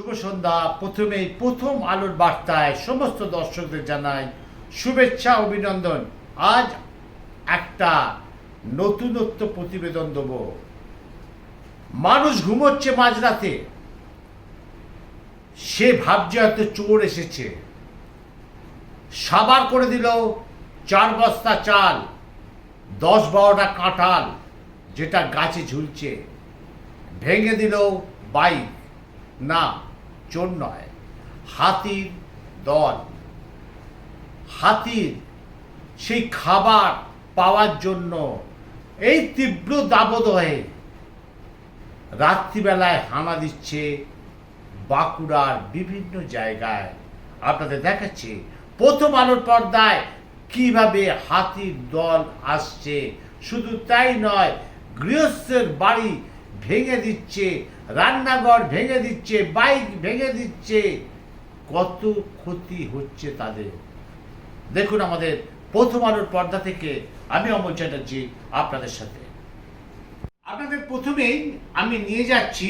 শুভ সন্ধ্যা। প্রথমেই প্রথম আলোর বার্তায় সমস্ত দর্শকদের জানাই শুভেচ্ছা, অভিনন্দন। আজ একটা নতুনত্ব প্রতিবেদন দেব। মানুষ ঘুমোচ্ছে মাঝরাতে। সে ভাবছে হয়তো চোর এসেছে। সাবার করে দিল চার বস্তা চাল, দশ বারোটা কাঁঠাল, যেটা গাছে ঝুলছে। ভেঙে দিল বাইক। না চোর নয় হাতির দল। হাতির সেই খাবার পাওয়ার জন্য এই তীব্র দাবদহে রাত্রিবেলায় হানা দিচ্ছে বাঁকুড়ার বিভিন্ন জায়গায়। আপনাদের দেখাচ্ছে, প্রথম আলোর পর্দায় কীভাবে হাতির দল আসছে। শুধু তাই নয়, গৃহস্থের বাড়ি ভেঙে দিচ্ছে, রান্নাঘর ভেঙে দিচ্ছে, বাইক ভেঙে দিচ্ছে। কত ক্ষতি হচ্ছে তাদের। দেখুন আমাদের প্রথম আলোর পর্দা থেকে আমি অমল চ্যাটার্জি আপনাদের সাথে। আপনাদের প্রথমেই আমি নিয়ে যাচ্ছি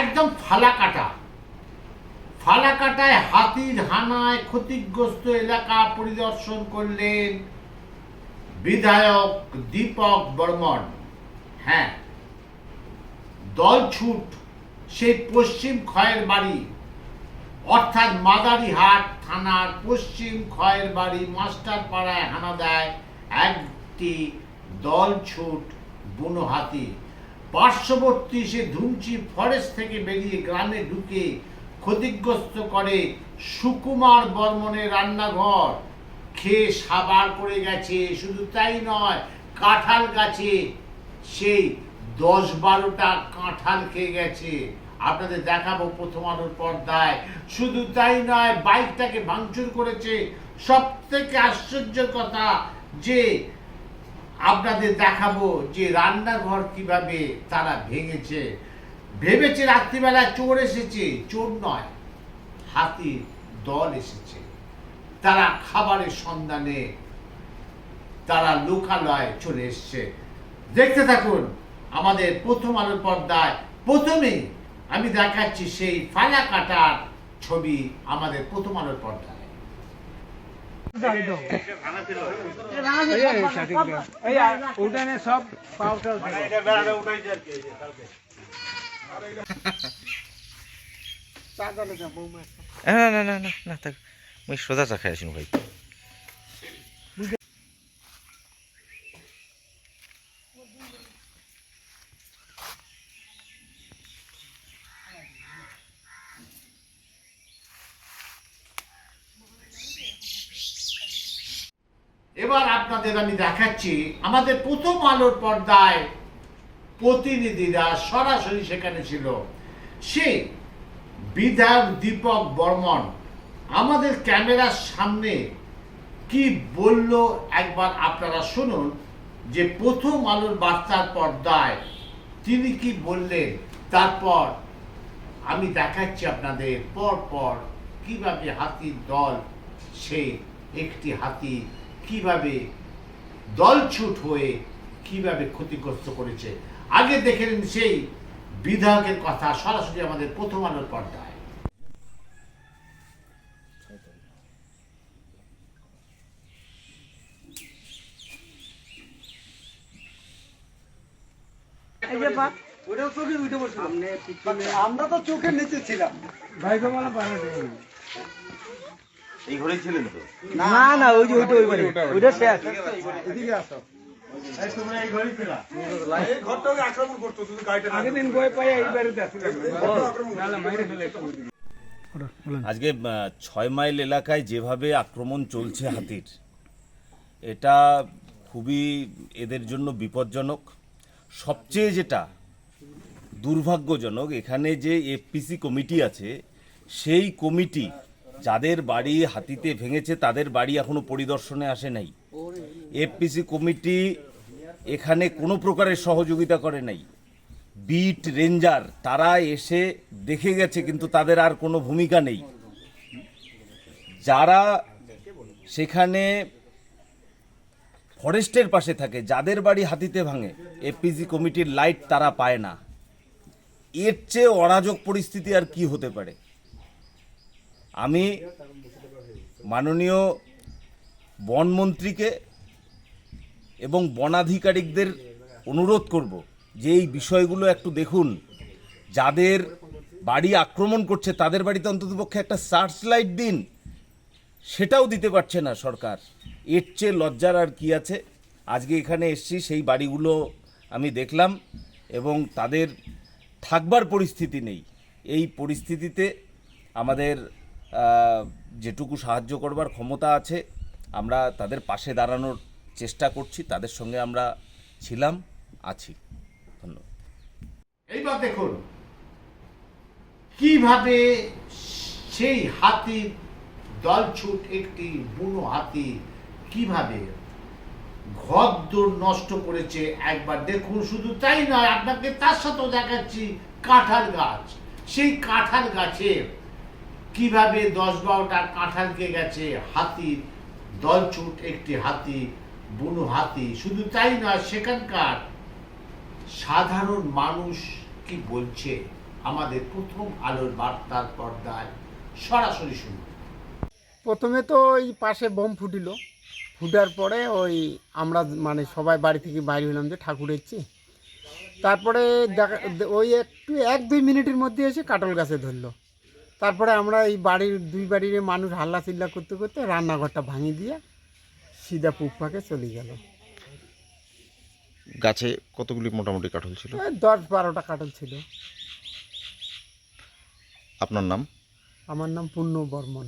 একদম ফালাকাটা। ফালাকাটায় হাতির হানায় ক্ষতিগ্রস্ত এলাকা পরিদর্শন করলেন বিধায়ক দীপক বর্মন। হ্যাঁ দলছুট সেই পশ্চিম খয়ের বাড়ি। অর্থাৎ মাদারিহাট থানার পশ্চিম খয়ের বাড়ি মাস্টার পাড়ায় হানা দেয় একটি দলছুট বুনো হাতি। পার্শ্ববর্তী সে ধুমচি ফরেস্ট থেকে বেরিয়ে গ্রামে ঢুকে ক্ষতিগ্রস্ত করে সুকুমার বর্মনের রান্নাঘর। খেয়ে সাবার করে গেছে, শুধু তাই নয়, কাঁঠাল গাছে সেই দশ বারোটা কাঁঠাল খেয়ে গেছে। আপনাদের দেখাবো প্রথম আলোর পর্দায়। শুধু তাই নয়, বাইকটাকে ভাঙচুর করেছে। সব থেকে আশ্চর্য কথা যে, আপনাদের দেখাবো যে রান্নাঘর কীভাবে তারা ভেঙেছে। ভেবেছে রাত্রিবেলা চোর এসেছে। চোর নয় হাতির দল এসেছে। তারা খাবারের সন্ধানে তারা লোকালয়ে চলে এসছে। দেখতে থাকুন আমাদের প্রথম আলোর পর্দায় প্রথমে আমি দেখাচ্ছি সেই ফালা কাটার ছবি আমাদের প্রথম আলোর পর্দায় সব না না না না না থাক মুই সোজা চা খাই আসিন ভাই এবার আপনাদের আমি দেখাচ্ছি, আমাদের প্রথম আলোর পর্দায় প্রতিনিধিরা সরাসরি সেখানে ছিল। সে বিধায়ক দীপক বর্মন, আমাদের ক্যামেরার সামনে কি বলল একবার আপনারা শুনুন, যে প্রথম আলোর বার্তার পর্দায় তিনি কি বললেন, তারপর আমি দেখাচ্ছি আপনাদের পর পর কীভাবে হাতির দল, সে একটি হাতি কীভাবে দলছুট হয়ে কীভাবে ক্ষতিগ্রস্ত করেছে? আগে দেখে নিন সেই বিধায়কের কথা সরাসরি আমাদের প্রথম আলোর পর্দায়। আমরা তো চোখের নিচে ছিলাম। ভাই এই ঘরেই ছিলেন তো? না না ওই যে ওইটা ওই বাড়ি ওইটা। শেষ। এদিকে আসো। আজকে ছয় মাইল এলাকায় যেভাবে আক্রমণ চলছে হাতির এটা খুবই এদের জন্য বিপজ্জনক। সবচেয়ে যেটা দুর্ভাগ্যজনক এখানে যে এফপিসি কমিটি আছে সেই কমিটি যাদের বাড়ি হাতিতে ভেঙেছে, তাদের বাড়ি এখনও পরিদর্শনে আসে নাই। এফপিসি কমিটি এখানে কোনো প্রকারের সহযোগিতা করে নাই। বিট রেঞ্জার, তারা এসে দেখে গেছে, কিন্তু তাদের আর কোনো ভূমিকা নেই। যারা সেখানে ফরেস্টের পাশে থাকে, যাদের বাড়ি হাতিতে ভাঙে এপিজি কমিটির লাইট তারা পায় না। এর চেয়ে অরাজক পরিস্থিতি আর কি হতে পারে? আমি মাননীয় বনমন্ত্রীকে এবং বনাধিকারিকদের অনুরোধ করব যে এই বিষয়গুলো একটু দেখুন। যাদের বাড়ি আক্রমণ করছে, তাদের বাড়িতে অন্ততপক্ষে একটা সার্চ লাইট দিন। সেটাও দিতে পারছে না সরকার। এর চেয়ে লজ্জার আর কি আছে? আজকে এখানে এসছি, সেই বাড়িগুলো আমি দেখলাম এবং তাদের থাকবার পরিস্থিতি নেই। এই পরিস্থিতিতে আমাদের যেটুকু সাহায্য করবার ক্ষমতা আছে, আমরা তাদের পাশে দাঁড়ানোর চেষ্টা করছি, তাদের সঙ্গে আমরা ছিলাম, আছি। ধন্যবাদ। এইবার দেখুন, কীভাবে সেই হাতির দলছুট একটি বুনো হাতি, কীভাবে ঘরদোর নষ্ট করেছে, একবার দেখুন, শুধু তাই নয়, আপনাকে তার সাথেও দেখাচ্ছি কাঁঠাল গাছ। সেই কাঁঠাল গাছে কীভাবে দশ বারোটা কাঁঠালকে গেছে? হাতির দলছুট একটি হাতি, বুনো হাতি। শুধু তাই না সেখানকার সাধারণ মানুষ কি বলছে? আমাদের প্রথম আলোর বার্তার পর্দায় সরাসরি শুনুন। প্রথমে তো ওই পাশে বোম ফুটিল। ফুটার পরে ওই আমরা মানে সবাই বাড়ি থেকে বাইরে হলাম যে ঠাকুর এসছি। তারপরে দেখা ওই একটু এক দুই মিনিটের মধ্যে এসে কাটল গাছে ধরলো। তারপরে আমরা এই বাড়ির দুই বাড়ির মানুষ হাল্লা চিল্লা করতে করতে রান্নাঘরটা ভাঙিয়ে দিয়ে সিধা পুক পাকে চলে গেল। গাছে কতগুলি মোটামুটি কাঠল ছিল? দশ বারোটা কাটল ছিল। আপনার নাম? আমার নাম পূর্ণ বর্মন।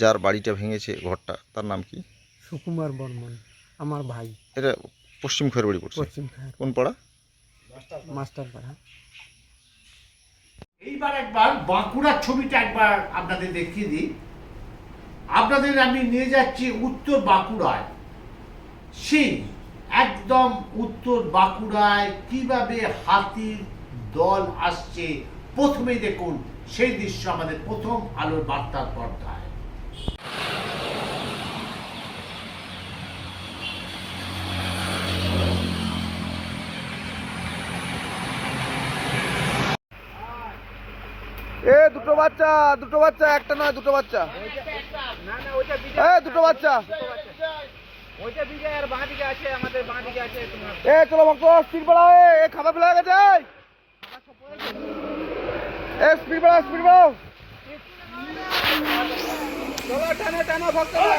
যার বাড়িটা ভেঙেছে ঘরটা তার নাম কি? সুকুমার বর্মন আমার ভাই। এটা পশ্চিম খয়েরবাড়ি পড়ছে। পশ্চিম খায়ের। কোন পাড়া? মাস্টার পাড়া এইবার একবার বাঁকুড়ার ছবিটা একবার আপনাদের দেখিয়ে দিই। আপনাদের আমি নিয়ে যাচ্ছি উত্তর বাঁকুড়ায়। সেই একদম উত্তর বাঁকুড়ায় কীভাবে হাতির দল আসছে, প্রথমেই দেখুন, সেই দৃশ্য আমাদের প্রথম আলোর বার্তার পর্দায় এ দুটো বাচ্চা দুটো বাচ্চা একটা নয় দুটো বাচ্চা। দুটো বাচ্চা। এ চলো ভক্ত স্পিড বাড়াও এ, খাতা ফেলা হয়ে গেছে এ স্পিড বাড়াও স্পিড বাড়াও। টানো ভক্তরা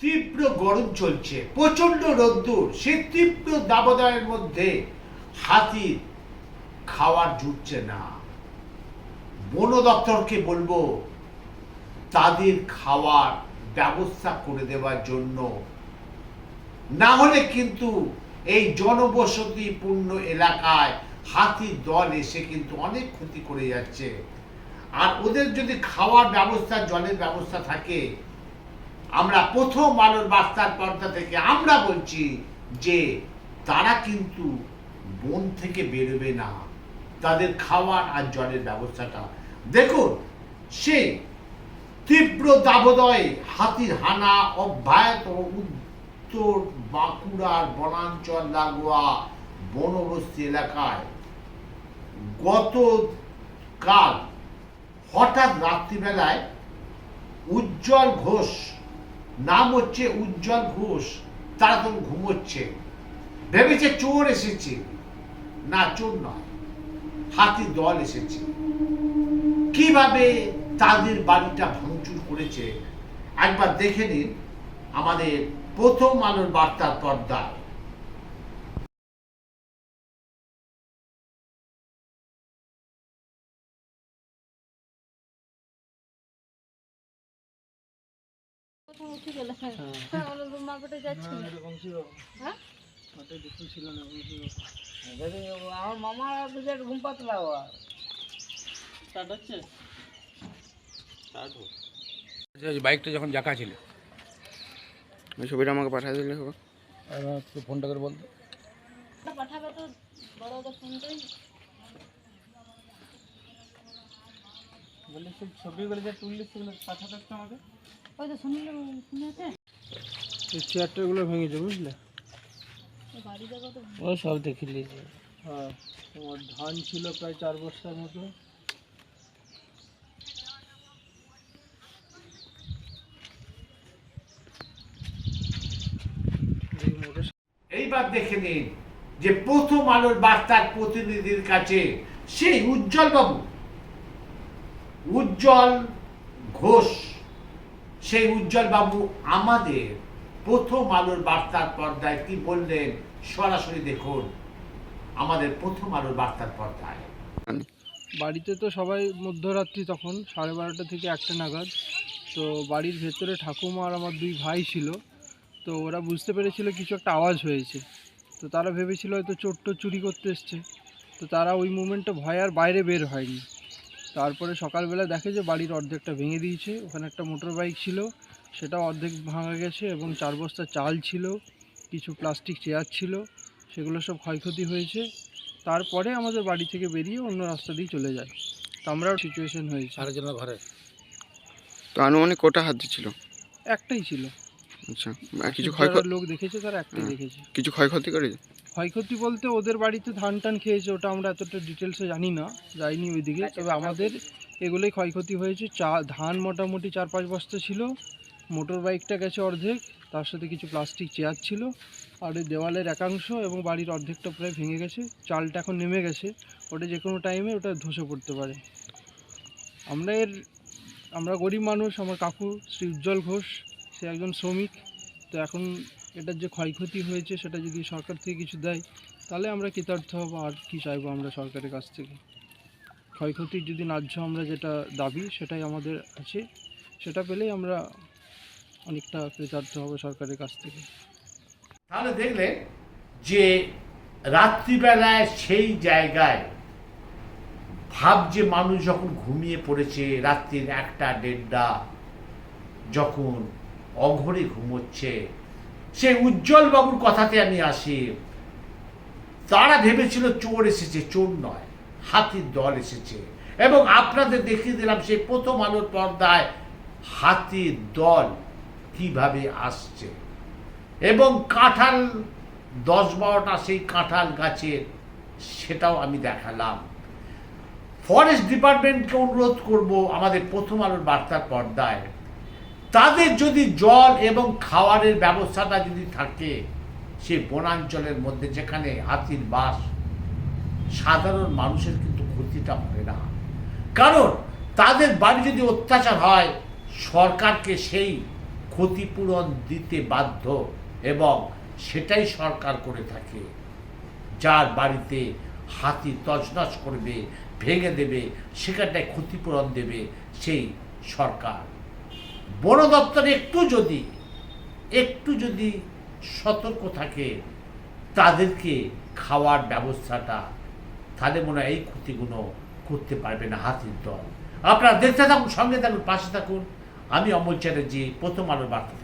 তীব্র গরম চলছে প্রচণ্ড রোদ্দুর, সেই তীব্র দাবদাহের মধ্যে হাতি খাওয়ার জুটছে না। বন দপ্তরকে বলব, তাদের খাওয়ার ব্যবস্থা করে দেওয়ার জন্য। না হলে কিন্তু এই জনবসতিপূর্ণ এলাকায় হাতির দল এসে কিন্তু অনেক ক্ষতি করে যাচ্ছে। আর ওদের যদি খাওয়ার ব্যবস্থা, জলের ব্যবস্থা থাকে, আমরা প্রথম আলোর বাস্তার পর্দা থেকে আমরা বলছি যে তারা কিন্তু বন থেকে বেরোবে না। তাদের খাওয়ার আর জলের ব্যবস্থাটা। দেখুন, সে তীব্র দাবদয়ে হাতির হানা অব্যাহত উত্তর বাঁকুড়ার বনাঞ্চল, লাগোয়া, বনবস্তি এলাকায় গতকাল হঠাৎ রাত্রিবেলায় উজ্জ্বল ঘোষ, নাম হচ্ছে উজ্জ্বল ঘোষ তারা তখন ঘুমোচ্ছে। ভেবেছে চোর এসেছে। না, চোর নয়, হাতি দল এসেছে। কীভাবে তাদের বাড়িটা ভাঙচুর করেছে? একবার দেখে নিন আমাদের প্রথম আলোর বার্তার পর্দায় উঠে গেলে হ্যাঁ আমরা হ্যাঁ মামা ঘুম পাতলা স্টার্ট হচ্ছে বাইকটা যখন জাকা ছিল। ওই ছবিটা আমাকে পাঠিয়ে দিলে একটু ফোনটা করে বলতো পাঠাবে তো বড় ফোনটাই ওই তো শুনলে শুনে আছে? এই চেয়ারটাগুলো বুঝলে? বাড়ি যাব তো। ও সব দেখে নিয়েছে। হ্যাঁ তোমার ধান ছিল প্রায় চার বস্তার মতো। এইবার দেখে নিন যে প্রথম আলোর বার্তার প্রতিনিধির কাছে সেই উজ্জ্বল বাবু উজ্জ্বল ঘোষ। সেই উজ্জ্বল বাবু আমাদের প্রথম আলোর বার্তার পর্দায় কি বললেন? সরাসরি দেখুন। আমাদের প্রথম আলোর বার্তার পর্দায়। বাড়িতে তো সবাই মধ্যরাত্রি তখন, সাড়ে বারোটা থেকে একটা নাগাদ। তো বাড়ির ভেতরে ঠাকুমা আর আমার দুই ভাই ছিল। তো ওরা বুঝতে পেরেছিল কিছু একটা আওয়াজ হয়েছে। তো তারা ভেবেছিল হয়তো চোর টোর চুরি করতে এসছে। তো তারা ওই মুমেন্টটা ভয় আর বাইরে বের হয়নি। তারপরে সকালবেলা দেখে যে বাড়ির অর্ধেকটা ভেঙে দিয়েছে ওখানে একটা মোটর বাইক ছিল সেটা অর্ধেক ভাঙা গেছে এবং চার বস্তা চাল ছিল কিছু প্লাস্টিক চেয়ার ছিল সেগুলো সব ক্ষয়ক্ষতি হয়েছে। তারপরে আমাদের বাড়ি থেকে বেরিয়ে অন্য রাস্তা দিয়ে চলে যায়। তো আমরাও সিচুয়েশন হয়েছে। আরেকজনের ঘরে? তো আনুমানিক কটা হাতি ছিল একটাই ছিল। আচ্ছা কিছু ক্ষয় যারা লোক দেখেছে তারা একটাই দেখেছে। কিছু ক্ষয়ক্ষতি করে ক্ষয়ক্ষতি বলতে ওদের বাড়িতে ধান টান খেয়েছে ওটা আমরা এতটা ডিটেলসে জানি না যাইনি ওইদিকে। তবে আমাদের এগুলোই ক্ষয়ক্ষতি হয়েছে। চা ধান মোটামুটি চার পাঁচ বস্তা ছিল মোটর বাইকটা গেছে অর্ধেক তার সাথে কিছু প্লাস্টিক চেয়ার ছিল আর ওই দেওয়ালের একাংশ এবং বাড়ির অর্ধেকটা প্রায় ভেঙে গেছে চালটা এখন নেমে গেছে ওটা যে কোনো টাইমে ওটা ধসে পড়তে পারে। আমরা এর আমরা গরিব মানুষ আমার কাকু শ্রী উজ্জ্বল ঘোষ সে একজন শ্রমিক তো এখন এটার যে ক্ষয়ক্ষতি হয়েছে সেটা যদি সরকার থেকে কিছু দেয়, তাহলে আমরা কৃতার্থ হব আর কি চাইব আমরা সরকারের কাছ থেকে? ক্ষয়ক্ষতির যদি ন্যায্য আমরা যেটা দাবি, সেটাই আমাদের আছে। সেটা পেলেই আমরা অনেকটা কৃতার্থ হব সরকারের কাছ থেকে। তাহলে দেখলে যে রাত্রিবেলায় সেই জায়গায় ভাব যে মানুষ যখন ঘুমিয়ে পড়েছে, রাত্রির একটা দেড়টা, যখন অঘরে ঘুমোচ্ছে সেই উজ্জ্বল বাবুর কথাতে আমি আসি। তারা ভেবেছিল চোর এসেছে, চোর নয়, হাতির দল এসেছে। এবং আপনাদের দেখিয়ে দিলাম সেই প্রথম আলোর পর্দায় হাতির দল কীভাবে আসছে। এবং কাঁঠাল, দশ বারোটা সেই কাঁঠাল গাছের, সেটাও আমি দেখালাম। ফরেস্ট ডিপার্টমেন্টকে অনুরোধ করব আমাদের প্রথম আলোর বার্তার পর্দায় তাদের যদি জল এবং খাওয়ারের ব্যবস্থাটা যদি থাকে, সে বনাঞ্চলের মধ্যে যেখানে হাতির বাস, সাধারণ মানুষের কিন্তু ক্ষতিটা হয় না। কারণ তাদের বাড়ি যদি অত্যাচার হয়, সরকারকে সেই ক্ষতিপূরণ দিতে বাধ্য এবং সেটাই সরকার করে থাকে। যার বাড়িতে হাতি তছনছ করবে, ভেঙে দেবে, সেখানটায় ক্ষতিপূরণ দেবে সেই সরকার। বন দপ্তর একটু যদি একটু যদি সতর্ক থাকে, তাদেরকে খাওয়ার ব্যবস্থাটা, তাহলে মনে হয় এই ক্ষতিগুলো করতে পারবে না হাতির দল। আপনারা দেখতে থাকুন, সঙ্গে থাকুন, পাশে থাকুন। আমি অমল চ্যাটার্জি, প্রথম আলোর বার্তা